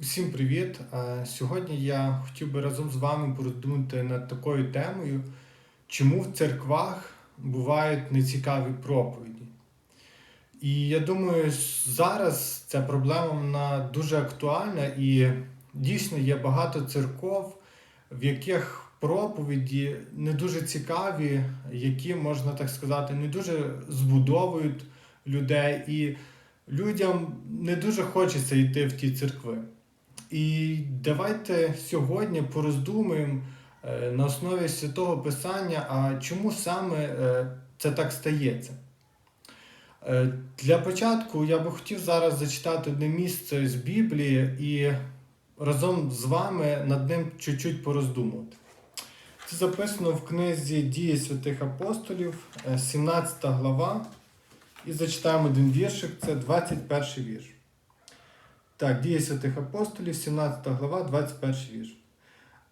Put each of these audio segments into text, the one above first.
Усім привіт! Сьогодні я хотів би разом з вами пороздумати над такою темою, чому в церквах бувають нецікаві проповіді. І я думаю, зараз ця проблема вона дуже актуальна і дійсно є багато церков, в яких проповіді не дуже цікаві, які, можна так сказати, не дуже збудовують людей, і людям не дуже хочеться йти в ті церкви. І давайте сьогодні пороздумуємо е, на основі святого Писання, а чому саме е, це так стається. Е, Для початку я би хотів зараз зачитати одне місце з Біблії і разом з вами над ним чуть-чуть пороздумувати. Це записано в книзі Дії святих апостолів, е, 17 глава. І зачитаємо один віршик, це 21 вірш. Так, дії святих апостолів, 17 глава, 21 вірш.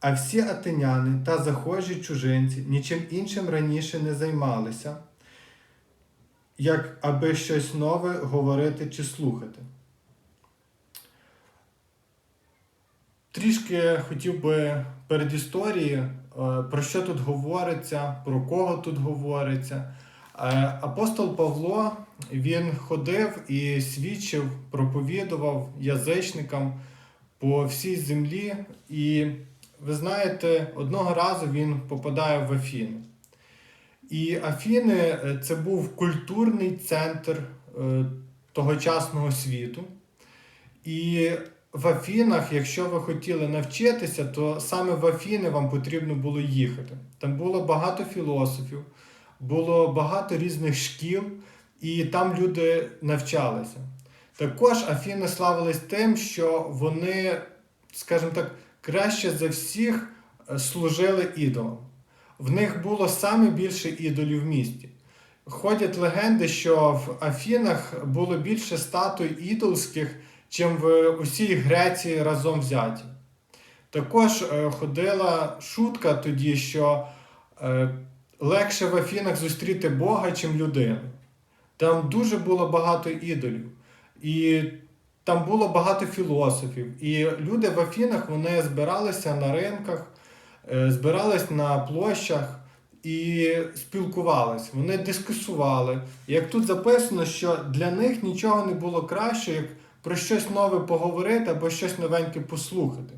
А всі атиняни та захожі чужинці нічим іншим раніше не займалися, як аби щось нове говорити чи слухати. Трішки хотів би перед історією, про що тут говориться, про кого тут говориться. Е, Апостол Павло він ходив і свідчив, проповідував язичникам по всій землі. І ви знаєте, одного разу він попадає в Афіни. І Афіни е, це був культурний центр е, тогочасного світу. І в Афінах, якщо ви хотіли навчитися, то саме в Афіни вам потрібно було їхати. Там було багато філософів, було багато різних шкіл, і там люди навчалися. Також Афіни славились тим, що вони, скажімо так, краще за всіх е, служили ідолам. В них було саме більше ідолів в місті. Ходять легенди, що в Афінах було більше статуй ідолських, чим в усій Греції разом взяті. Також е, ходила шутка тоді, що е, легше в Афінах зустріти Бога, чим людину. Там дуже було багато ідолів. І там було багато філософів. І люди в Афінах вони збиралися на ринках, е, збирались на площах і спілкувались. Вони дискусували. Як тут записано, що для них нічого не було краще, як про щось нове поговорити або щось новеньке послухати.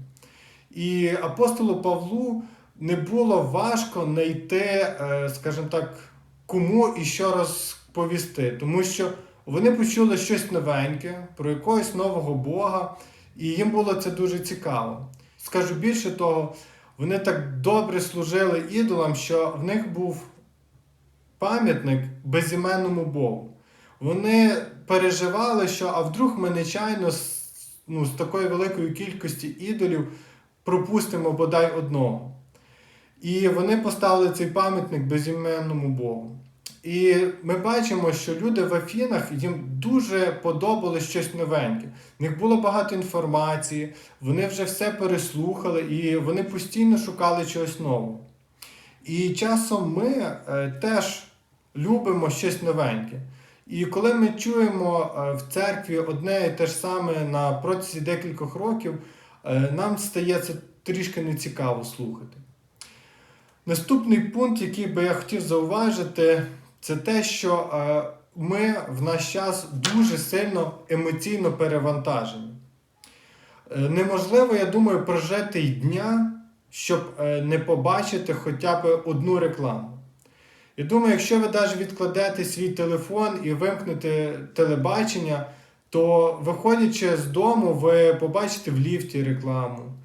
І апостолу Павлу не було важко знайти, е, скажімо так, кому і що розповісти, тому що вони почули щось новеньке про якогось нового Бога, і їм було це дуже цікаво. Скажу більше того, вони так добре служили ідолам, що в них був пам'ятник безіменному Богу. Вони переживали, що а вдруг ми нечайно ну, з такої великої кількості ідолів пропустимо бодай одного. І вони поставили цей пам'ятник безіменному Богу. І ми бачимо, що люди в Афінах їм дуже подобалось щось новеньке. В них було багато інформації, вони вже все переслухали і вони постійно шукали чогось нового. І часом ми е, теж любимо щось новеньке. І коли ми чуємо е, в церкві одне і те ж саме на протязі декількох років, е, нам стає це трішки нецікаво слухати. Наступний пункт, який би я хотів зауважити, це те, що е, ми в наш час дуже сильно емоційно перевантажені. Е, Неможливо, я думаю, прожити й дня, щоб е, не побачити хоча б одну рекламу. Я думаю, якщо ви навіть відкладете свій телефон і вимкнете телебачення, то виходячи з дому, ви побачите в ліфті рекламу,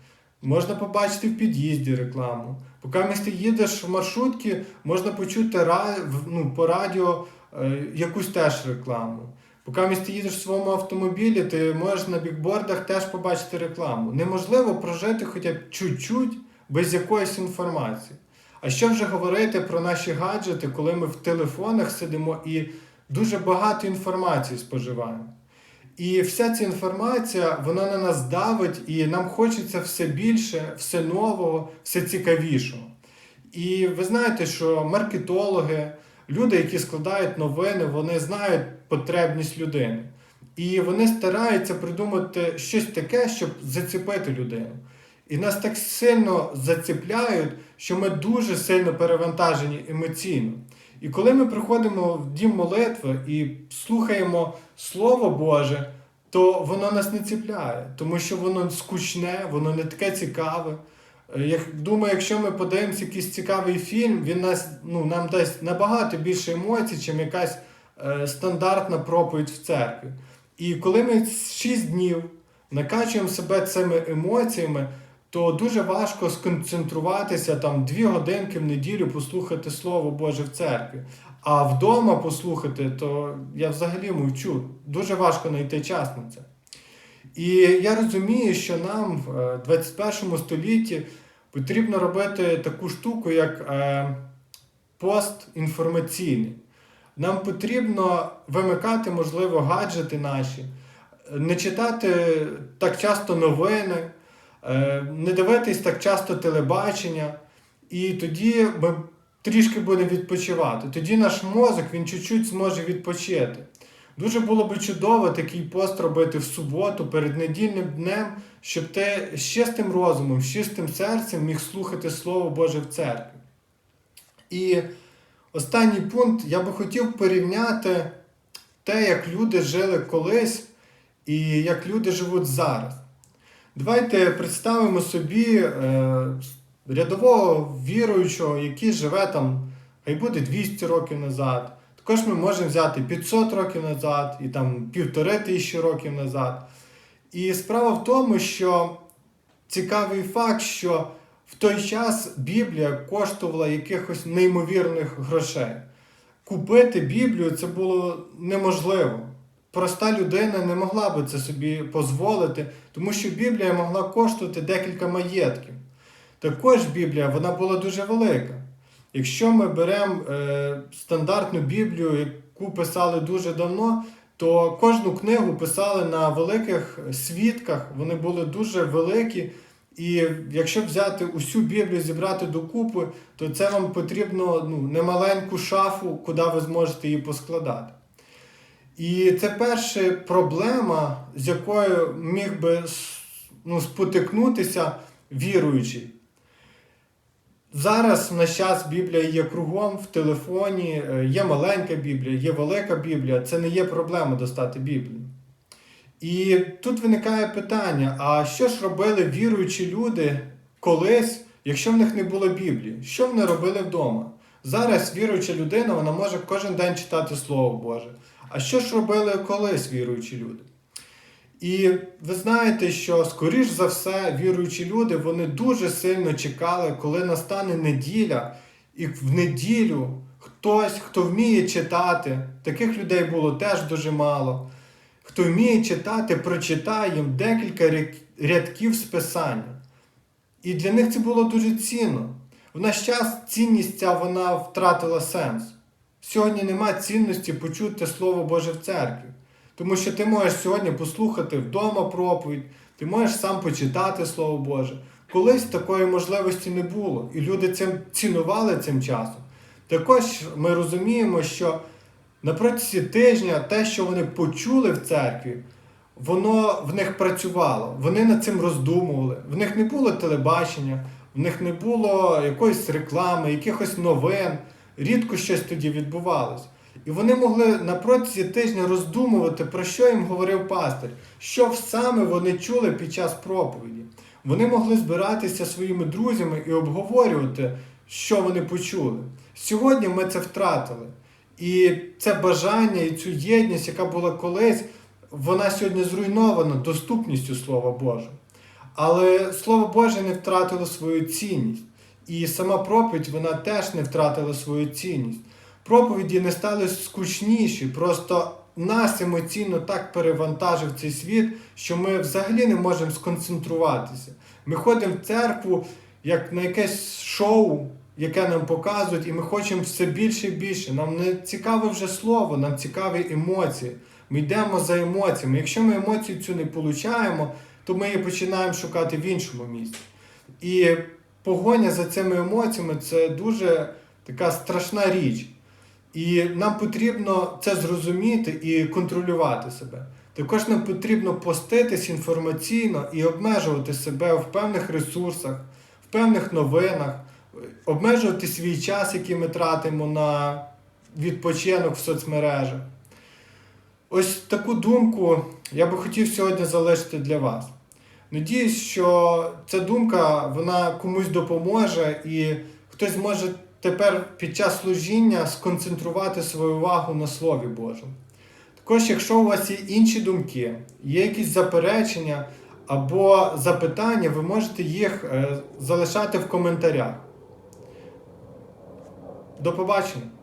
можна побачити в під'їзді рекламу. Поки ти їдеш в маршрутці, можна почути ну, по радіо е, якусь теж рекламу. Поки ти їдеш в своєму автомобілі, ти можеш на бікбордах теж побачити рекламу. Неможливо прожити хоча б чуть-чуть без якоїсь інформації. А що вже говорити про наші гаджети, коли ми в телефонах сидимо і дуже багато інформації споживаємо. І вся ця інформація, вона на нас давить, і нам хочеться все більше, все нового, все цікавішого. І ви знаєте, що маркетологи, люди, які складають новини, вони знають потребність людини. І вони стараються придумати щось таке, щоб зацепити людину. І нас так сильно зацепляють, що ми дуже сильно перевантажені емоційно. І коли ми приходимо в дім молитви і слухаємо Слово Боже, то воно нас не ціпляє, тому що воно скучне, воно не таке цікаве. Як, думаю, якщо ми подивимося якийсь цікавий фільм, він нас, ну, нам дасть набагато більше емоцій, ніж якась е, стандартна проповідь в церкві. І коли ми 6 днів накачуємо себе цими емоціями, то дуже важко сконцентруватися там дві годинки в неділю послухати Слово Боже в церкві. А вдома послухати, то я взагалі мовчу. Дуже важко знайти час на це. І я розумію, що нам в 21 столітті потрібно робити таку штуку, як е, пост інформаційний. Нам потрібно вимикати, можливо, гаджети наші, не читати так часто новини, е, не дивитись так часто телебачення, і тоді ми трішки будемо відпочивати. Тоді наш мозок він чуть-чуть зможе відпочити. Дуже було би чудово такий пост робити в суботу перед недільним днем, щоб ти з чистим розумом, з чистим серцем міг слухати Слово Боже в церкві. І останній пункт я би хотів порівняти те, як люди жили колись і як люди живуть зараз. Давайте представимо собі е, рядового віруючого, який живе там, хай буде 200 років назад. Також ми можемо взяти 500 років назад і там півтори тисячі років назад. І справа в тому, що цікавий факт, що в той час Біблія коштувала якихось неймовірних грошей. Купити Біблію це було неможливо. Проста людина не могла би це собі дозволити, тому що Біблія могла коштувати декілька маєтків. Також Біблія вона була дуже велика. Якщо ми беремо е, стандартну Біблію, яку писали дуже давно, то кожну книгу писали на великих свідках, вони були дуже великі. І якщо взяти усю Біблію, зібрати докупи, то це вам потрібно ну, немаленьку шафу, куди ви зможете її поскладати. І це перша проблема, з якою міг би ну, спотикнутися віруючий. Зараз на час Біблія є кругом в телефоні, е, є маленька Біблія, є велика Біблія. Це не є проблема достати Біблію. І тут виникає питання: а що ж робили віруючі люди колись, якщо в них не було Біблії? Що вони робили вдома? Зараз віруюча людина вона може кожен день читати Слово Боже. А що ж робили колись віруючі люди? І ви знаєте, що, скоріш за все, віруючі люди вони дуже сильно чекали, коли настане неділя, і в неділю хтось, хто вміє читати, таких людей було теж дуже мало. Хто вміє читати, прочитає їм декілька рядків з писання. І для них це було дуже цінно. В наш час цінність ця вона втратила сенс. Сьогодні нема цінності почути Слово Боже в церкві. Тому що ти можеш сьогодні послухати вдома проповідь, ти можеш сам почитати Слово Боже. Колись такої можливості не було, і люди цим цінували цим часом. Також ми розуміємо, що на протязі тижня те, що вони почули в церкві, воно в них працювало. Вони над цим роздумували. В них не було телебачення, в них не було якоїсь реклами, якихось новин. Рідко щось тоді відбувалось. І вони могли на протязі тижня роздумувати, про що їм говорив пастир, що саме вони чули під час проповіді. Вони могли збиратися своїми друзями і обговорювати, що вони почули. Сьогодні ми це втратили. І це бажання і цю єдність, яка була колись, вона сьогодні зруйнована доступністю Слова Божого. Але Слово Боже не втратило свою цінність. І сама проповідь вона теж не втратила свою цінність. Проповіді не стали скучніші, просто нас емоційно так перевантажив цей світ, що ми взагалі не можемо сконцентруватися. Ми ходимо в церкву як на якесь шоу, яке нам показують, і ми хочемо все більше і більше. Нам не цікаве вже слово, нам цікаві емоції. Ми йдемо за емоціями. Якщо ми емоцію цю не получаємо, то ми її починаємо шукати в іншому місці. І погоня за цими емоціями це дуже така страшна річ. І нам потрібно це зрозуміти і контролювати себе. Також нам потрібно поститись інформаційно і обмежувати себе в певних ресурсах, в певних новинах, обмежувати свій час, який ми тратимо на відпочинок в соцмережах. Ось таку думку я би хотів сьогодні залишити для вас. Надіюсь, що ця думка вона комусь допоможе і хтось може тепер під час служіння сконцентрувати свою увагу на Слові Божому. Також, якщо у вас є інші думки, є якісь заперечення або запитання, ви можете їх е, залишати в коментарях. До побачення!